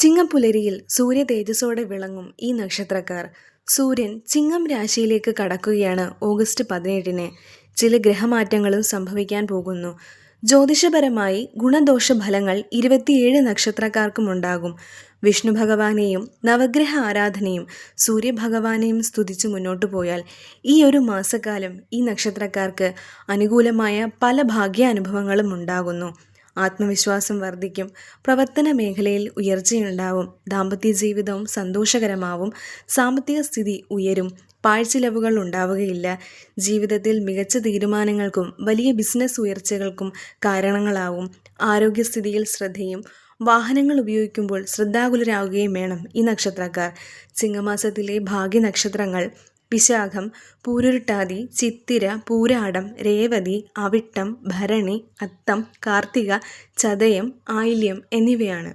ചിങ്ങപ്പുലരിയിൽ സൂര്യ തേജസ്സോടെ വിളങ്ങും ഈ നക്ഷത്രക്കാർ. സൂര്യൻ ചിങ്ങം രാശിയിലേക്ക് കടക്കുകയാണ് ഓഗസ്റ്റ് പതിനേഴിന്. ചില ഗ്രഹമാറ്റങ്ങളും സംഭവിക്കാൻ പോകുന്നു. ജ്യോതിഷപരമായി ഗുണദോഷ ഫലങ്ങൾ ഇരുപത്തിയേഴ് നക്ഷത്രക്കാർക്കും ഉണ്ടാകും. വിഷ്ണു ഭഗവാനെയും നവഗ്രഹ ആരാധനയും സൂര്യഭഗവാനെയും സ്തുതിച്ചു മുന്നോട്ടു പോയാൽ ഈ ഒരു മാസക്കാലം ഈ നക്ഷത്രക്കാർക്ക് അനുകൂലമായ പല ഭാഗ്യാനുഭവങ്ങളും ഉണ്ടാകുന്നു. ആത്മവിശ്വാസം വർദ്ധിക്കും. പ്രവർത്തന മേഖലയിൽ ഉയർച്ചയുണ്ടാവും. ദാമ്പത്യ ജീവിതവും സന്തോഷകരമാവും. സാമ്പത്തിക സ്ഥിതി ഉയരും. പാഴ്ചിലവുകൾ ഉണ്ടാവുകയില്ല. ജീവിതത്തിൽ മികച്ച തീരുമാനങ്ങൾക്കും വലിയ ബിസിനസ് ഉയർച്ചകൾക്കും കാരണങ്ങളാവും. ആരോഗ്യസ്ഥിതിയിൽ ശ്രദ്ധയും വാഹനങ്ങൾ ഉപയോഗിക്കുമ്പോൾ ശ്രദ്ധാകുലരാകുകയും വേണം ഈ നക്ഷത്രക്കാർ. ചിങ്ങമാസത്തിലെ ഭാഗ്യ നക്ഷത്രങ്ങൾ വിശാഖം പൂരുരുട്ടാതി ചിത്തിര പൂരാടം രേവതി അവിട്ടം ഭരണി അത്തം കാർത്തിക ചതയം ആയില്യം എന്നിവയാണ്.